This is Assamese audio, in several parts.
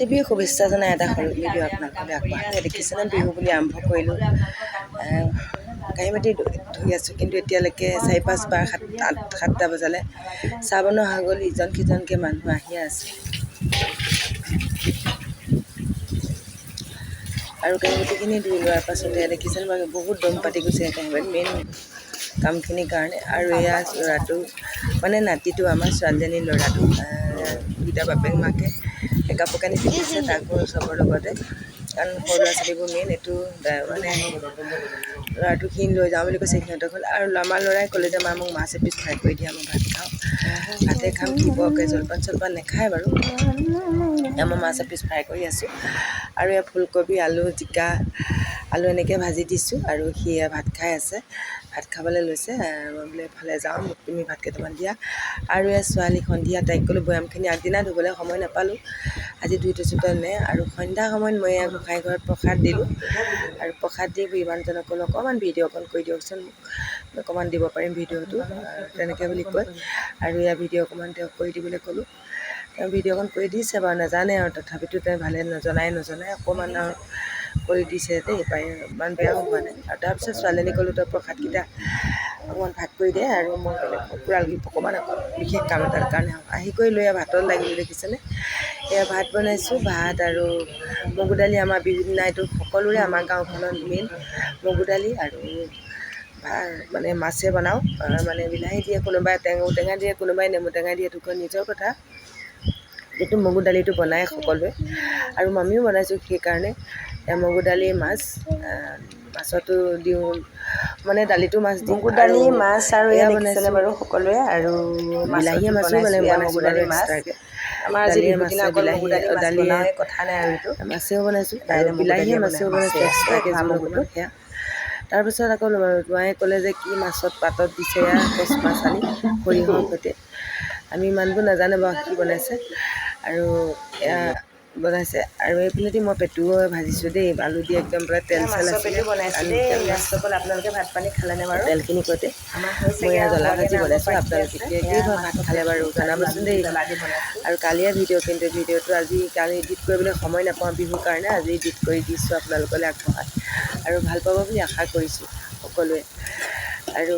কাতি বিহুৰ শুভেচ্ছা জনাই এটা সৰু ভিডিঅ' আপোনালোকলৈ আগবঢ়াই দেখিছেনে বিহু বুলি আৰম্ভ কৰিলোঁ। কাঁহী মাটি ধুই আছোঁ। কিন্তু এতিয়ালৈকে চাৰি পাঁচবাৰ সাত আঠ সাতটা বজালৈ হৈ গ'ল। ইজন সিজনকৈ মানুহ আহিয়ে আছে। আৰু কাঁহী মাটিখিনি ধুই লোৱাৰ পাছতে দেখিছেনে বাৰু বহুত দম পাতি গৈছে কাঁহী মাটি মেইন কামখিনিৰ কাৰণে। আৰু এয়া ল'ৰাটো মানে নাতিটো আমাৰ ছোৱালীজনীৰ ল'ৰাটো। দুইটা বাপেক মাকে কাপোৰ কানি পিন্ধিছে তাকো চবৰ লগতে কাৰণ সৰু ল'ৰা ছোৱালীবোৰ মেইন এইটো মানে ল'ৰাটো লৈ যাওঁ বুলি কৈছে, সিহঁতক হ'ল, আৰু আমাৰ ল'ৰাই ক'লে যে, মা, মোক মাছ এপিচ ফ্ৰাই কৰি দিয়া, মই ভাত খাওঁ, ভাতে খাম বৰকৈ জলপান চলপান নাখায় বাৰু মই মাছ এপিচ ফ্ৰাই কৰি আছোঁ, আৰু এয়া ফুলকবি, আলু, জিকা, আলু এনেকৈ ভাজি দিছোঁ, আৰু সি ভাত খাই আছে, ভাত খাবলৈ লৈছে মই বোলে এফালে যাওঁ, মোক তুমি ভাত কেইটামান দিয়া, আৰু এই ছোৱালী সন্ধিয়া তাইক ক'লোঁ, বৈয়ামখিনি আগদিনা ধুবলৈ সময় নাপালোঁ আজি ধুই থৈছোঁ নে আৰু সন্ধ্যা সময়ত মই এয়া গোঁসাই ঘৰত প্ৰসাদ দিলোঁ। আৰু প্ৰসাদ দি ইমানজনক অকণমান ভিডিঅ' অকণ কৰি দিয়কচোন। অকণমান দিব পাৰিম ভিডিঅ'টো তেনেকৈ বুলি কয়। আৰু এয়া ভিডিঅ' অকণমান তেওঁক কৰি দিবলৈ ক'লোঁ। তেওঁ ভিডিঅ'কণ কৰি দিছে বাৰু নাজানে আৰু। তথাপিতো তেওঁ ভালে নজনাই নজনাই অকণমান আৰু কৰি দিছে দেই। পাই ইমান বেয়াও হোৱা নাই। আৰু তাৰপিছত ছোৱালীজনী ক'লোঁ তই প্ৰসাদকেইটা অকণমান ভাগ কৰি দে আৰু মই কুকুৰাল অকণমান বিশেষ কাম এটাৰ কাৰণে আহি। কৰি লৈ ভাতত লাগিলোঁ দেখিছেনে? এয়া ভাত বনাইছোঁ ভাত আৰু মগু দালি আমাৰ বিহু দিনা এইটো সকলোৰে আমাৰ গাঁওখনত মেইন মগু দালি আৰু মানে মাছে বনাওঁ মানে বিলাহী দিয়ে কোনোবাই টেঙা টেঙা দিয়ে কোনোবাই নেমু টেঙা দিয়ে এইটো নিজৰ কথা। যিটো মগু দালিটো বনায় সকলোৱে। আৰু মামীও বনাইছোঁ সেইকাৰণে। মগু দালি মাছ মাছতো দিওঁ মানে দালিটো মাছ দিওঁ মগু দালি মাছ আৰু এয়া বনাইছিলে বাৰু সকলোৱে আৰু বিলাহীয়ে মাছো মানে মগু দালি মাছ। আমাৰ আজি মাছে বিলাহী দালিয়ে কথা নাই আৰু এইটো। মাছেও বনাইছোঁ। আৰু বিলাহীয়ে মাছেও বনাইছোঁ এক্সট্ৰাকৈ জোলটো সেয়া। তাৰপিছত আকৌ মায়ে ক'লে যে কি মাছত পাতত দিছে এয়া কচ মাছ আনি সৰিয়হৰ সৈতে। আমি ইমানবোৰ নাজানো বাৰু কি বনাইছে। আৰু এয়া বনাইছে। আৰু এইপিনেদি মই পেটুও ভাজিছোঁ দেই আলু দি একদম পূৰা তেল চেল বনাইছোঁ আপোনালোকে ভাত পানী খালেনে বাৰু? তেলখিনি সৈতে মই এয়া জ্বলা ভাজি বনাইছোঁ আপোনালোকে কি কি ভাত খালে বাৰু জনাবচোন দেই আৰু কালিয়ে ভিডিঅ' কিন্তু ভিডিঅ'টো আজি কালি এডিট কৰিবলৈ সময় নাপাওঁ বিহুৰ কাৰণে আজি এডিট কৰি দিছোঁ আপোনালোকলৈ আগবঢ়াই। আৰু ভালো পাব বুলি আশা কৰিছোঁ সকলোৱে। আৰু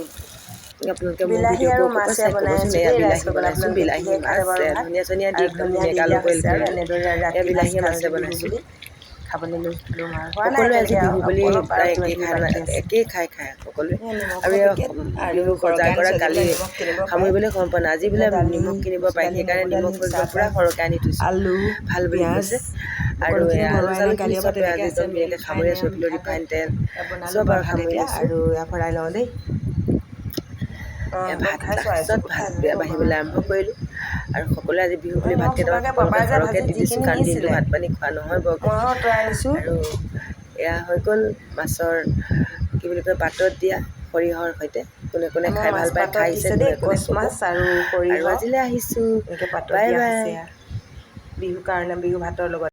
আপোনালোকে মোৰ ভিডিঅ'বোৰ চাই ক'বচোন এয়া বিলাহী বনাইছোঁ বিলাহী মাছ ধনিয়া চনিয়া দি একদম ধুনীয়াকৈ আলু বইল কৰি এয়া বিলাহীয়ে মাছে বনাইছোঁ খাবলৈ লৈছিলোঁ সকলোৱে আজি বিহু বুলি প্ৰায় একেই খাই একেই খাই খায় সকলোৱে আৰু বিহু সজাগ কৰা কালি সামৰিবলৈ গম পোৱা নাই আজি বোলে নিমখ কিনিব পাৰি সেইকাৰণে নিমখ পূৰা সৰহকৈ আনি থৈছোঁ আলু ভাল বুলি কৈছে আৰু আলু চালু কালি চব আজি একদম ধুনীয়াকৈ সামৰি আছোঁ ৰিফাইন তেল চব আৰু সামৰি আছোঁ আৰু ভৰাই লওঁ দেই ভাত তাৰপিছত ভাত বাঢ়িবলৈ আৰম্ভ কৰিলোঁ। আৰু সকলোৱে আজি বিহু বুলি ভাত কেইটামান সৰহকৈ দি দিছোঁ কাৰণ দিনটো ভাত পানী খোৱা নহয় বৰকৈ আৰু এয়া হৈ গ'ল মাছৰ কি বুলি কয় পাতত দিয়া সৰিয়হৰ সৈতে। কোনে কোনে খাই ভাল পায় খাইছে আৰু আজিলৈ আহিছোঁ। বিহুৰ কাৰণে বিহু ভাতৰ লগত